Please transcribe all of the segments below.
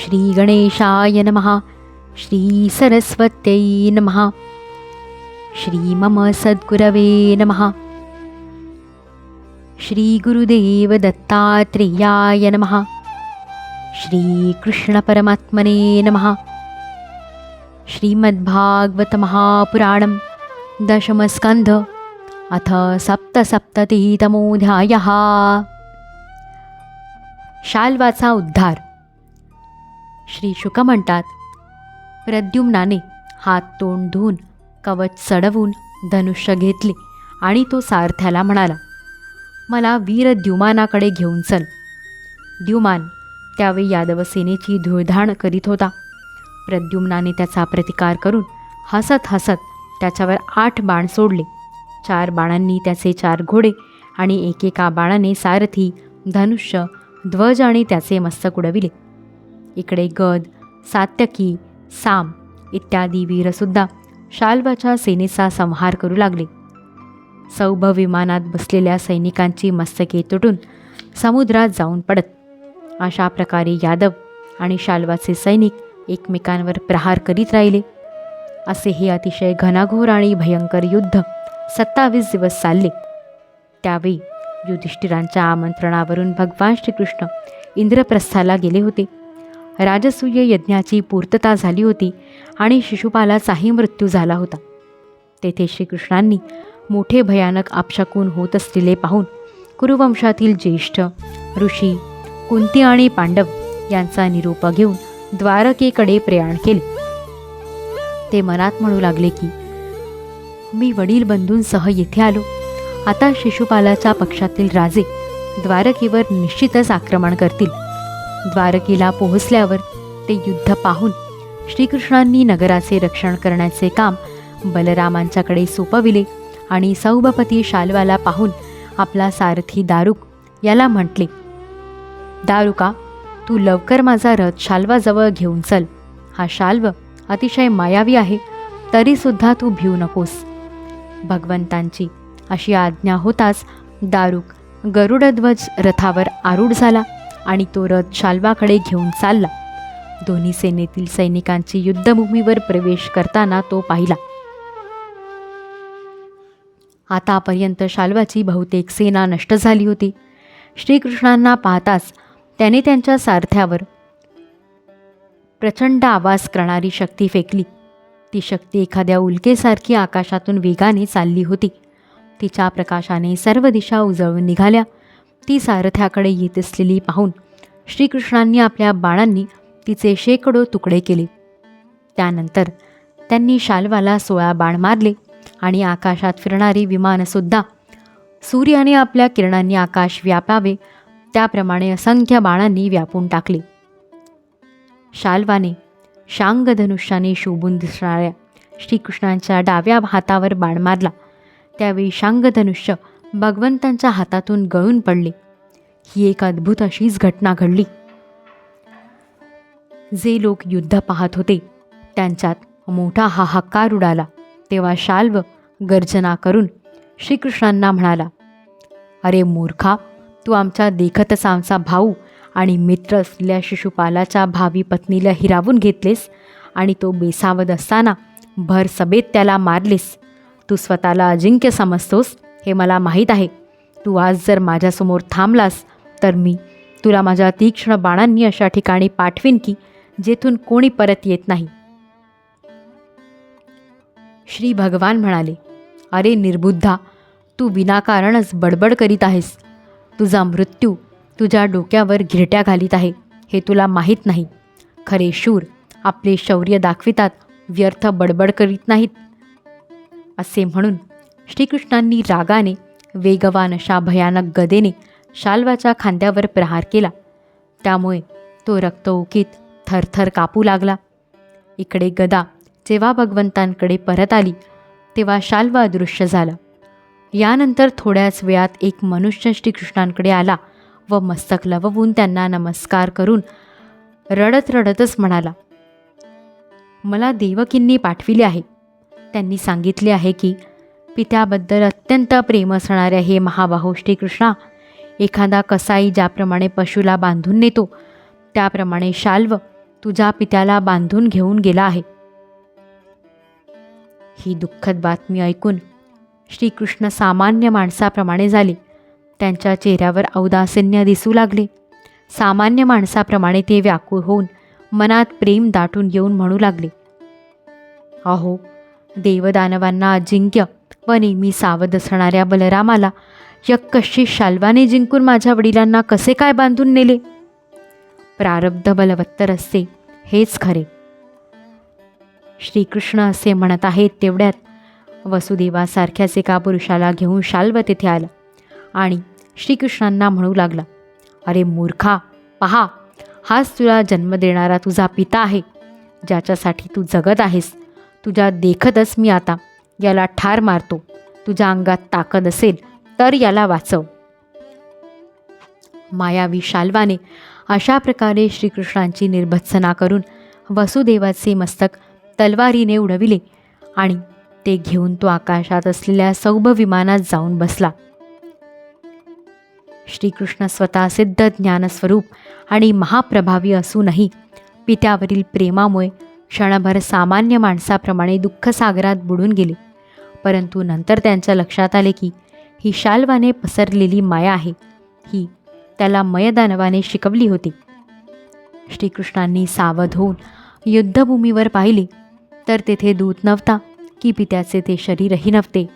श्रीगणेशाय नमः श्रीसरस्वत्यै नमः श्रीमम सद्गुरवे नमः श्रीगुरुदेवदत्तात्रेयाय नमः श्रीकृष्णपरमात्मने नमः श्रीमद्भागवतमहापुराणं दशमस्कन्ध अथ सप्तसप्ततितमोऽध्यायः। शाल्वाचा उद्धार। श्री शुक म्हणतात प्रद्युम्नाने हात तोंड धुवून कवच चढवून धनुष्य घेतले आणि तो सारथ्याला म्हणाला मला वीर द्युमानाकडे घेऊन चल. द्युमान त्यावेळी यादवसेनेची धुळधाण करीत होता. प्रद्युम्नाने त्याचा प्रतिकार करून हसत हसत त्याच्यावर आठ बाण सोडले. चार बाणांनी त्याचे चार घोडे आणि एकेका बाणाने सारथी धनुष्य ध्वज आणि त्याचे मस्तक उडविले. इकडे गद सात्यकी साम इत्यादी वीरसुद्धा शाल्वाच्या सेनेचा संहार करू लागले. सौभ विमानात बसलेल्या सैनिकांची मस्तके तुटून समुद्रात जाऊन पडत. अशा प्रकारे यादव आणि शाल्वाचे सैनिक एकमेकांवर प्रहार करीत राहिले. असे हे अतिशय घनाघोर आणि भयंकर युद्ध सत्तावीस दिवस चालले. त्यावेळी युधिष्ठिरांच्या आमंत्रणावरून भगवान श्रीकृष्ण इंद्रप्रस्थाला गेले होते. राजसूय यज्ञाची पूर्तता झाली होती आणि शिशुपालाचाही मृत्यू झाला होता. तेथे श्रीकृष्णांनी मोठे भयानक आपशकून होत असलेले पाहून कुरुवंशातील ज्येष्ठ ऋषी कुंती आणि पांडव यांचा निरोप घेऊन द्वारकेकडे प्रयाण केले. ते मनात म्हणू लागले की मी वडील बंधूंसह येथे आलो. आता शिशुपालाच्या पक्षातील राजे द्वारकेवर निश्चितच आक्रमण करतील. द्वारकेला पोहोचल्यावर ते युद्ध पाहून श्रीकृष्णांनी नगराचे रक्षण करण्याचे काम बलरामांच्याकडे सोपविले आणि सौभपती शाल्वाला पाहून आपला सारथी दारुक याला म्हटले दारुका तू लवकर माझा रथ शाल्वाजवळ घेऊन चल. हा शाल्व अतिशय मायावी आहे तरीसुद्धा तू भिवू नकोस. भगवंतांची अशी आज्ञा होताच दारुक गरुडध्वज रथावर आरूढ झाला. आणि तो रथ शाल्वाकडे घेऊन चालला. दोन्ही सेनेतील सैनिकांची युद्धभूमीवर प्रवेश करताना तो पाहिला. आतापर्यंत शाल्वाची बहुतेक सेना नष्ट झाली होती. श्रीकृष्णांना पाहताच त्याने त्यांच्या सारथ्यावर प्रचंड आवाज करणारी शक्ती फेकली. ती शक्ती एखाद्या उल्केसारखी आकाशातून वेगाने चालली होती. तिच्या प्रकाशाने सर्व दिशा उजळून निघाल्या. ती सारथ्याकडे येत असलेली पाहून श्रीकृष्णांनी आपल्या बाणांनी तिचे शेकडो तुकडे केले. त्यानंतर त्यांनी शाल्वाला सोळा बाण मारले आणि आकाशात फिरणारी विमानसुद्धा सूर्याने आपल्या किरणांनी आकाश व्यापावे त्याप्रमाणे असंख्य बाणांनी व्यापून टाकले. शाल्वाने शांगधनुष्याने शोभून दिसणाऱ्या श्रीकृष्णांच्या डाव्या हातावर बाण मारला. त्यावेळी शांगधनुष्य भगवंतांच्या हातातून गळून पडले. ही एक अद्भुत अशीच घटना घडली. जे लोक युद्ध पाहत होते त्यांच्यात मोठा हाहाकार उडाला. तेव्हा शाल्व गर्जना करून श्रीकृष्णांना म्हणाला अरे मूर्खा तू आमच्या देखतच आमचा भाऊ आणि मित्र असलेल्या शिशुपालाच्या भावी पत्नीला हिरावून घेतलेस आणि तो बेसावत असताना भर सभेत त्याला मारलेस. तू स्वतःला अजिंक्य समजतोस हे मला माहीत आहे. तू आज जर माझ्यासमोर थांबलास तर मी तुला माझ्या तीक्ष्ण बाणांनी अशा ठिकाणी पाठवीन की जेथून कोणी परत येत नाही. श्री भगवान म्हणाले अरे निर्बुद्धा तू विनाकारणच बडबड करीत आहेस. तुझा मृत्यू तुझ्या डोक्यावर घिरट्या घालीत आहे हे तुला माहीत नाही. खरे शूर आपले शौर्य दाखवितात व्यर्थ बडबड करीत नाहीत. असे म्हणून श्रीकृष्णांनी रागाने वेगवान अशा भयानक गदेने शाल्वाच्या खांद्यावर प्रहार केला. त्यामुळे तो रक्तओकीत थरथर कापू लागला. इकडे गदा जेव्हा भगवंतांकडे परत आली तेव्हा शाल्वा अदृश्य झाला. यानंतर थोड्याच वेळात एक मनुष्य श्रीकृष्णांकडे आला व मस्तक लववून त्यांना नमस्कार करून रडत रडतच म्हणाला मला देवकींनी पाठविले आहे. त्यांनी सांगितले आहे की पित्याबद्दल अत्यंत प्रेम असणाऱ्या हे महाबाहू श्रीकृष्णा एखादा कसाई ज्याप्रमाणे पशुला बांधून नेतो त्याप्रमाणे शाल्व तुझ्या पित्याला बांधून घेऊन गेला आहे. ही दुःखद बातमी ऐकून श्रीकृष्ण सामान्य माणसाप्रमाणे झाले. त्यांच्या चेहऱ्यावर औदासिन्य दिसू लागले. सामान्य माणसाप्रमाणे ते व्याकुळ होऊन मनात प्रेम दाटून येऊन म्हणू लागले. अहो देवदानवांना अजिंक्य नेहमी सावध असणाऱ्या बलरामाला यक्कशी शाल्वाने जिंकून माझ्या वडिलांना कसे काय बांधून नेले? प्रारब्ध बलवत्तर असते हेच खरे. श्रीकृष्ण असे म्हणत आहेत तेवढ्यात वसुदेवासारख्याच एका पुरुषाला घेऊन शाल्व तेथे आला आणि श्रीकृष्णांना म्हणू लागला अरे मूर्खा पहा हाच तुला जन्म देणारा तुझा पिता आहे ज्याच्यासाठी तू जगत आहेस. तुझ्या देखतच मी आता. याला ठार मारतो. तुझ्या अंगात ताकद असेल तर याला वाचव. मायावी शाल्वाने अशा प्रकारे श्रीकृष्णांची निर्भत्सना करून वसुदेवाचे मस्तक तलवारीने उडविले आणि ते घेऊन तो आकाशात असलेल्या सौभ विमानात जाऊन बसला. श्रीकृष्ण स्वतः सिद्ध ज्ञानस्वरूप आणि महाप्रभावी असूनही पित्यावरील प्रेमामुळे क्षणभर सामान्य माणसाप्रमाणे दुःखसागरात बुडून गेले. परंतु नंतर त्यांच्या लक्षात आले की ही शाल्वाने पसरलेली माया आहे. ही त्याला मयदानवाने शिकवली होती. श्रीकृष्णांनी सावध होऊन युद्धभूमीवर पाहिले. तर तेथे दूत नव्हता की पित्याचे ते शरीरही नव्हते.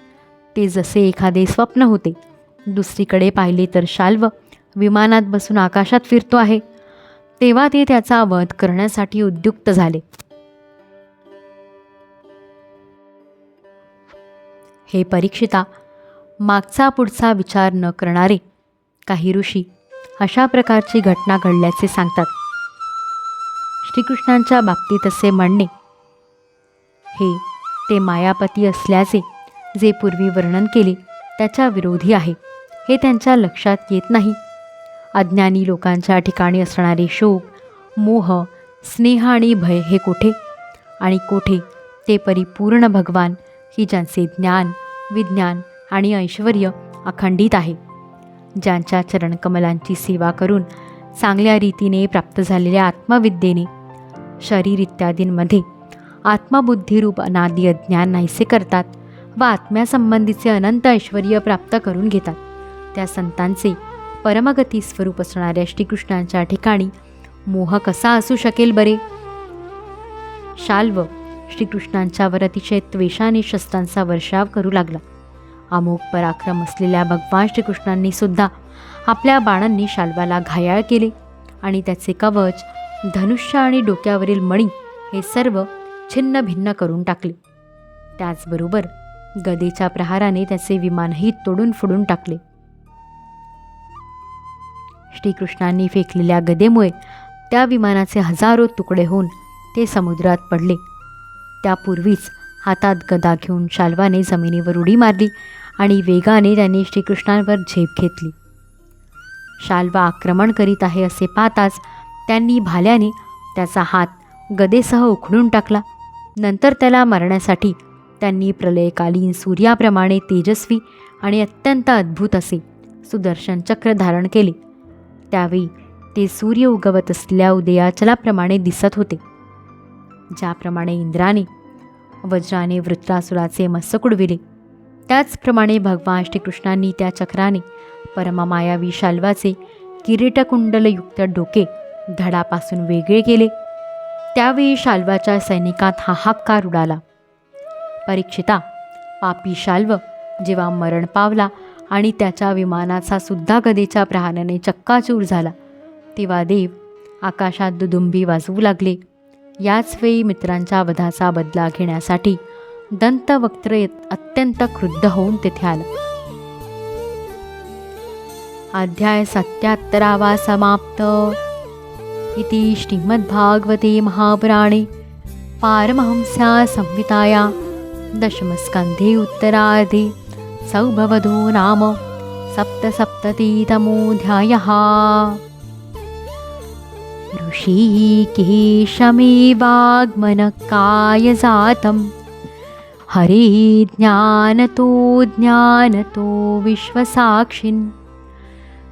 ते जसे एखादे स्वप्न होते. दुसरीकडे पाहिले तर शाल्व विमानात बसून आकाशात फिरतो आहे. तेव्हा ते त्याचा वध करण्यासाठी उद्युक्त झाले. हे परीक्षिता मागचा पुढचा विचार न करणारे काही ऋषी अशा प्रकारची घटना घडल्याचे सांगतात. श्रीकृष्णांच्या बाबतीत असे म्हणणे हे ते मायापती असल्याचे जे पूर्वी वर्णन केले त्याच्या विरोधी आहे. हे त्यांच्या लक्षात येत नाही. अज्ञानी लोकांच्या ठिकाणी असणारे शोक मोह स्नेह आणि भय हे कोठे? आणि कोठे ते परिपूर्ण भगवान की ज्यांचे ज्ञान विज्ञान आणि ऐश्वर अखंडित आहे. ज्यांच्या चरणकमलांची सेवा करून चांगल्या रीतीने प्राप्त झालेल्या आत्मविद्येने शरीर इत्यादींमध्ये आत्मबुद्धीरूप अनादी अज्ञान नाहीसे करतात व आत्म्यासंबंधीचे अनंत ऐश्वर प्राप्त करून घेतात. त्या संतांचे परमगती स्वरूप असणाऱ्या श्रीकृष्णांच्या ठिकाणी मोह कसा असू शकेल बरे? शाल्व श्रीकृष्णांच्यावर अतिशय त्वेषाने शस्त्रांचा वर्षाव करू लागला. अमोघ पराक्रम असलेल्या भगवान श्रीकृष्णांनी सुद्धा आपल्या बाणांनी शाल्वाला घायाळ केले आणि त्याचे कवच धनुष्य आणि डोक्यावरील मणी हे सर्व छिन्न भिन्न करून टाकले. त्याचबरोबर गदेच्या प्रहाराने त्याचे विमानही तोडून फोडून टाकले. श्रीकृष्णांनी फेकलेल्या गदेमुळे त्या विमानाचे हजारो तुकडे होऊन ते समुद्रात पडले. त्यापूर्वीच हातात गदा घेऊन शाल्वाने जमिनीवर उडी मारली आणि वेगाने त्यांनी श्रीकृष्णांवर झेप घेतली. शाल्वा आक्रमण करीत आहे असे पाहताच त्यांनी भाल्याने त्याचा हात गदेसह उखडून टाकला. नंतर त्याला मारण्यासाठी त्यांनी प्रलयकालीन सूर्याप्रमाणे तेजस्वी आणि अत्यंत अद्भुत असे सुदर्शन चक्र धारण केले. त्यावेळी ते सूर्य उगवत असलेल्या उदयाचलाप्रमाणे दिसत होते. ज्याप्रमाणे इंद्राने वज्राने वृत्रासुराचे मस्तक उडविले त्याचप्रमाणे भगवान श्रीकृष्णांनी त्या चक्राने परममायावी शाल्वाचे किरीटकुंडलयुक्त डोके धडापासून वेगळे केले. त्यावेळी शाल्वाच्या सैनिकात हाहाकार उडाला. परीक्षिता पापी शाल्व जेव्हा मरण पावला आणि त्याच्या विमानाचा सुद्धा गदेच्या प्रहाराने चक्काचूर झाला तेव्हा देव आकाशात दुदुंबी वाजवू लागले. याच वेळी मित्रांच्या वधाचा बदला घेण्यासाठी दंतवक्त्र अत्यंत क्रुद्ध होऊन तेथे आला. अध्याय सत्याहत्तरावा समाप्त. इति श्रीमद्भागवते महापुराणे पारमहंस्या संहिताया दशमस्कन्धे उत्तरार्धे सौभवधो नाम सप्तसप्ततितमोऽध्यायः. ऋषिकेशमेवाग्मनकायजातं हरे ज्ञानतो ज्ञानतो विश्वसाक्षिन्।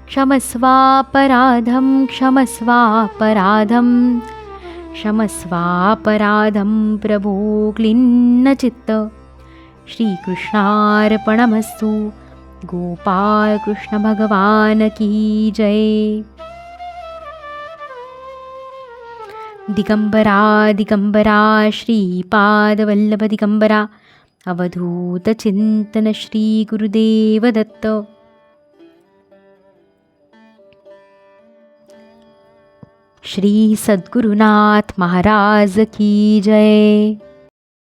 क्षमस्वापराधं क्षमस्वापराधं क्षमस्वापराधं प्रभो क्लिन्नचित्त। श्रीकृष्णार्पणमस्तु। गोपालकृष्णभगवान् की जय। दिगंबरा दिगंबरा श्रीपादवल्लभ दिगंबरा अवधूतचिंतन श्री गुरुदेव दत्त। श्री सद्गुरुनाथ महाराज की जय।